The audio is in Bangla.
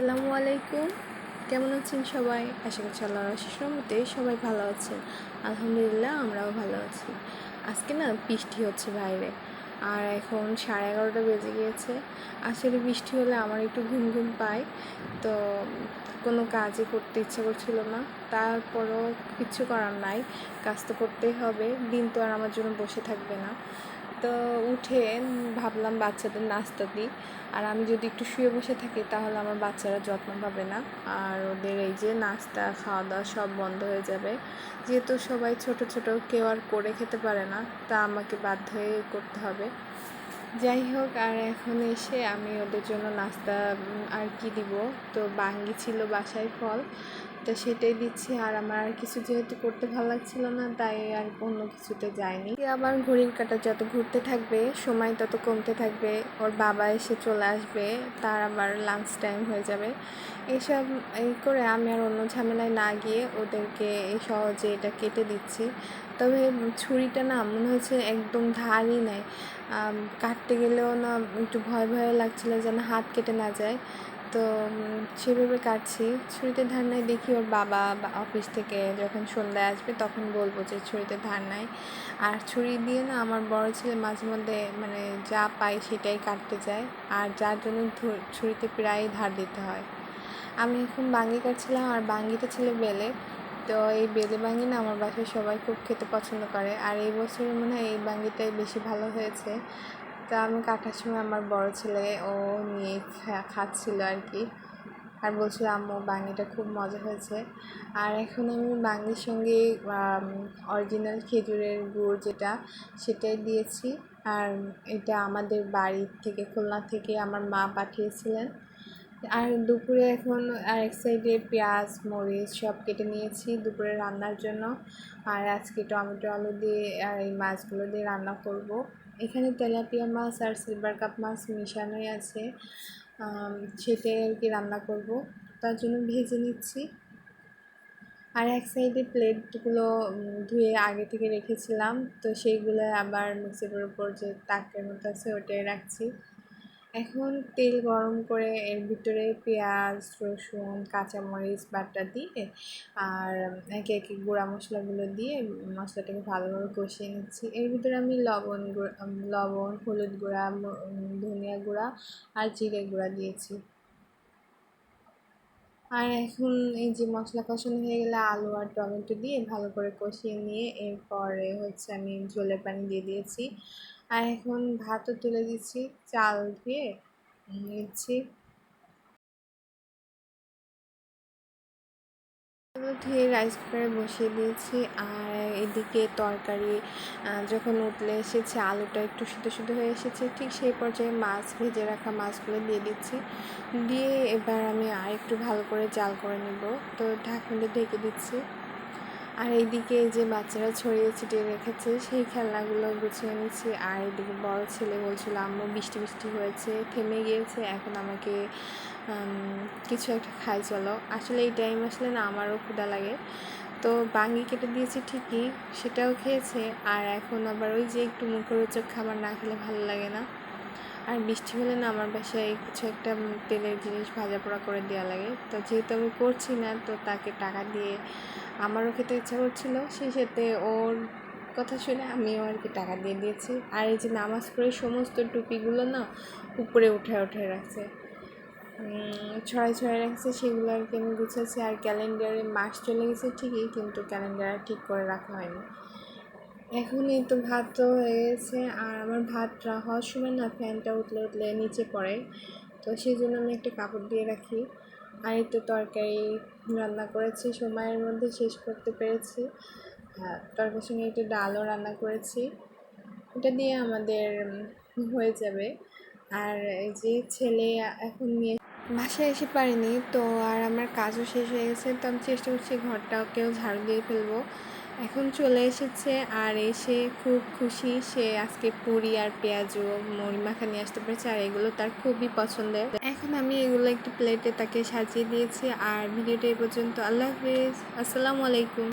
আসসালামু আলাইকুম। কেমন আছেন সবাই? আশা করছি আল্লাহ আশিসের মতে সবাই ভালো আছেন। আলহামদুলিল্লাহ আমরাও ভালো আছি। আজকে না বৃষ্টি হচ্ছে বাইরে। আর এখন সাড়ে এগারোটা বেজে গিয়েছে। আসলে বৃষ্টি হলে আমার একটু ঘুম ঘুম পায়। তো কোনো কাজই করতে ইচ্ছা করছিল না। তারপরও কিছু করার নাই। কাজ তো করতেই হবে। দিন তো আর আমার জন্য বসে থাকবে না। তো উঠে ভাবলাম বাচ্চাদের নাস্তা দিই। আর আমি যদি একটু শুয়ে বসে থাকি, তাহলে আমার বাচ্চারা যত্ন পাবে না। আর ওদের এই যে নাস্তা খাওয়া দাওয়া সব বন্ধ হয়ে যাবে। যেহেতু সবাই ছোট ছোট, কেউ আর করে খেতে পারে না, তা আমাকে বাধ্য হয়ে করতে হবে। যাই হোক, আর এখন এসে আমি ওদের জন্য নাস্তা আর কি দিব? তো বাঙ্গি ছিল বাসায় ফল। তো সেটাই দিচ্ছি। আর আমার আর কিছু যেহেতু করতে ভালো লাগছিল না, তাই আর অন্য কিছুতে যায়নি আবার ঘড়ির কাটা যত ঘুরতে থাকবে, সময় তত কমতে থাকবে। ওর বাবা এসে চলে আসবে, তার আবার লাঞ্চ টাইম হয়ে যাবে। এইসব এই করে আমি আর অন্য ঝামেলায় না গিয়ে ওদেরকে সহজে এটা কেটে দিচ্ছি। তবে ছুরিটা না মনে হচ্ছে একদম ধারই নেয় কাটতে গেলেও না একটু ভয় ভয় লাগছিল যেন হাত কেটে না যায়। তো সেভাবে কাটছি। ছুরিতে ধার নাই দেখি ওর বাবা বা অফিস থেকে যখন সন্ধ্যায় আসবে তখন বলব যে ছুরিতে ধার নাই আর ছুরি দিয়ে না আমার বড় ছেলে মাঝে মধ্যে মানে যা পায় সেটাই কাটতে যায়। আর যার জন্য ছুরিতে প্রায় ধার দিতে হয়। আমি এখন বাঙ্গি কাটছিলাম আর বাঙ্গিটা ছিল বেলে। তো এই বেলে বাঙ্গি না আমার বাসায় সবাই খুব খেতে পছন্দ করে। আর এই বছরের মনে হয় এই বাঙ্গিটাই বেশি ভালো হয়েছে। তো আমি কাটার সময় আমার বড় ছেলে ও নিয়ে খাচ্ছিল আর কি। আর বলছিল, আম্মু বাঙ্গিটা খুব মজা হয়েছে। আর এখন আমি বাঙ্গির সঙ্গে অরিজিনাল খেজুরের গুড় যেটা, সেটাই দিয়েছি। আর এটা আমাদের বাড়ি থেকে, খুলনা থেকে আমার মা পাঠিয়েছিলেন। আর দুপুরে এখন আর এক সাইডে পেঁয়াজ, মরিচ সব কেটে নিয়েছি দুপুরে রান্নার জন্য। আর আজকে টমেটো আলু দিয়ে আর এই মাছগুলো দিয়ে রান্না করব। এখানে তেলাপিয়া মাছ আর সিলভার কাপ মাছ মিশানোই আছে। সেটাই আর কি রান্না করব। তার জন্য ভেজে নিচ্ছি। আর এক সাইডে প্লেটগুলো ধুয়ে আগে থেকে রেখেছিলাম। তো সেইগুলো আবার মিক্সির উপর যে তাকের মতো আছে, ওটাই রাখছি। এখন তেল গরম করে এর ভিতরে পেঁয়াজ, রসুন, কাঁচামরিচ, বাটা দিয়ে, আর একে একে গুঁড়া মশলাগুলো দিয়ে মশলাটাকে ভালোভাবে কষিয়ে নিচ্ছি। এর ভিতরে আমি লবণ লবণ, হলুদ গুঁড়া ধনিয়া গুঁড়া আর জিরে গুঁড়া দিয়েছি। আর এখন এই যে মশলা কষানো হয়ে গেলে আলু আর টমেটো দিয়ে ভালো করে কষিয়ে নিয়ে এরপরে হচ্ছে আমি ঝোলের পানি দিয়ে দিয়েছি। আর এখন ভাতও তুলে দিচ্ছি, চাল দিয়ে নিচ্ছি ধুয়ে রাইস কুকারে বসিয়ে দিয়েছি। আর এদিকে তরকারি যখন উতলে এসেছে, আলুটা একটু সিদ্ধ সিদ্ধ হয়ে এসেছে, ঠিক সেই পর্যায়ে মাছ, ভেজে রাখা মাছগুলো দিয়ে দিচ্ছি। দিয়ে এবার আমি আর একটু ভালো করে জাল করে নেব। তো ঢাকনটা ঢেকে দিচ্ছি। আর এইদিকে যে বাচ্চারা ছড়িয়ে ছিটিয়ে রেখেছে, সেই খেলনাগুলো গুছিয়ে নিচ্ছি। আর এদিকে বড় ছেলে বলছিল, আম্মু, বৃষ্টি বৃষ্টি হয়েছে, থেমে গিয়েছে, এখন আমাকে কিছু একটা খাই, চলো। আসলে এই টাইম আসলে না আমারও ক্ষুদা লাগে। তো বাঙ্গি কেটে দিয়েছি ঠিকই, সেটাও খেয়েছে। আর এখন আবার ওই যে একটু মুখরোচক খাবার না খেলে ভালো লাগে না। আর বৃষ্টি হলে না আমার বাসায় কিছু একটা তেলের জিনিস ভাজা পোড়া করে দেওয়া লাগে। তো যেহেতু আমি করছি না, তো তাকে টাকা দিয়ে আমারও খেতে ইচ্ছা করছিল। সেই সাথে ওর কথা শুনে আমিও আর কি টাকা দিয়ে দিয়েছি। আর এই যে নামাজ পড়ে সমস্ত টুপিগুলো না উপরে উঠে উঠে রাখছে। ছড়াই ছড়াই রাখছে, সেগুলো আর কি আমি গুছাচ্ছি। আর ক্যালেন্ডারে মাস চলে গেছে ঠিকই, কিন্তু ক্যালেন্ডার ঠিক করে রাখা হয়নি। এখন এই তো ভাত তো হয়ে গেছে, আর আমার ভাত হওয়ার সময় না ফ্যানটা উঠলে উঠলে নিচে পড়ে। তো সেই জন্য আমি একটা কাপড় দিয়ে রাখি। আর এই তো তরকারি রান্না করেছি, সময়ের মধ্যে শেষ করতে পেরেছি। হ্যাঁ তরকারির সঙ্গে একটু ডালও রান্না করেছি। এটা দিয়ে আমাদের হয়ে যাবে। আর যে ছেলে এখন নিয়ে বাসায় এসে পারিনি, তো আর আমার কাজও শেষ হয়ে গেছে, তো আমি চেষ্টা করছি ঘরটাকেও ঝাড়ু দিয়ে ফেলব। এখন চলে এসেছে আর এসে খুব খুশি, সে আজকে পুরি আর পেঁয়াজও মুড়ি মাখা নিয়ে আসতে পেরেছে, আর এগুলো তার খুবই পছন্দের। এখন আমি এগুলো একটু প্লেটে তাকে সাজিয়ে দিয়েছি, আর ভিডিওটা এই পর্যন্ত। আল্লাহ হাফিজ, আসসালামু আলাইকুম।